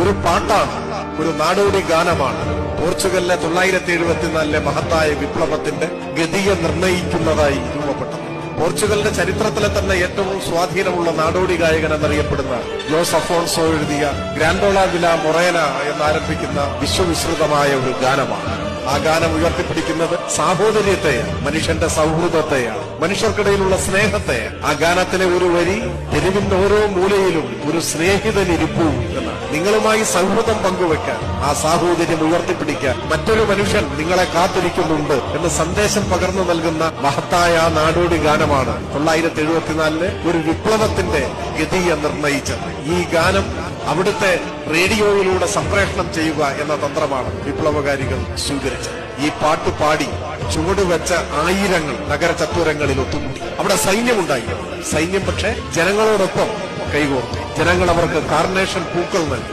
ഒരു പാട്ടാണ് ഒരു നാടോടി ഗാനമാണ്. പോർച്ചുഗലിലെ തൊള്ളായിരത്തി എഴുപത്തിനാലിലെ മഹത്തായ വിപ്ലവത്തിന്റെ ഗതിയെ നിർണയിക്കുന്നതായി രൂപപ്പെട്ടത്. പോർച്ചുഗലിന്റെ ചരിത്രത്തിലെ തന്നെ ഏറ്റവും സ്വാധീനമുള്ള നാടോടി ഗായകൻ എന്നറിയപ്പെടുന്ന ജോസ് അഫോൺസോ എഴുതിയ ഗ്രാൻഡോള വില മൊറേന എന്നാരംഭിക്കുന്ന വിശ്വവിശ്രുതമായ ഒരു ഗാനമാണ്. ആ ഗാനം ഉയർത്തിപ്പിടിക്കുന്നത് സാഹോദര്യത്തെയാണ് മനുഷ്യന്റെ സൗഹൃദത്തെയാണ് മനുഷ്യർക്കിടയിലുള്ള സ്നേഹത്തെ ആ ഗാനത്തിലെ ഒരു വരി തെരുവിന്റെ ഓരോ മൂലയിലും ഒരു സ്നേഹിതൻ ഇരിപ്പു എന്നാണ്. നിങ്ങളുമായി സൗഹൃദം പങ്കുവെക്കാൻ ആ സാഹോദര്യം ഉയർത്തിപ്പിടിക്കാൻ മറ്റൊരു മനുഷ്യൻ നിങ്ങളെ കാത്തിരിക്കുന്നുണ്ട് എന്ന സന്ദേശം പകർന്നു നൽകുന്ന മഹത്തായ നാടോടി ഗാനമാണ് തൊള്ളായിരത്തി എഴുപത്തിനാലിൽ ഒരു വിപ്ലവത്തിന്റെ ഗതിയെ നിർണയിച്ചത്. ഈ ഗാനം അവിടുത്തെ റേഡിയോയിലൂടെ സംപ്രേഷണം ചെയ്യുക എന്ന തന്ത്രമാണ് വിപ്ലവകാരികൾ സ്വീകരിച്ചത്. ഈ പാട്ട് പാടി ചുവടുവെച്ച ആയിരങ്ങൾ നഗര ചത്വരങ്ങളിൽ ഒത്തുകൂടി. അവിടെ സൈന്യമുണ്ടായി. സൈന്യം പക്ഷേ ജനങ്ങളോടൊപ്പം കൈകോർത്തു. ജനങ്ങൾ അവർക്ക് കാർണേഷൻ പൂക്കൾ നൽകി.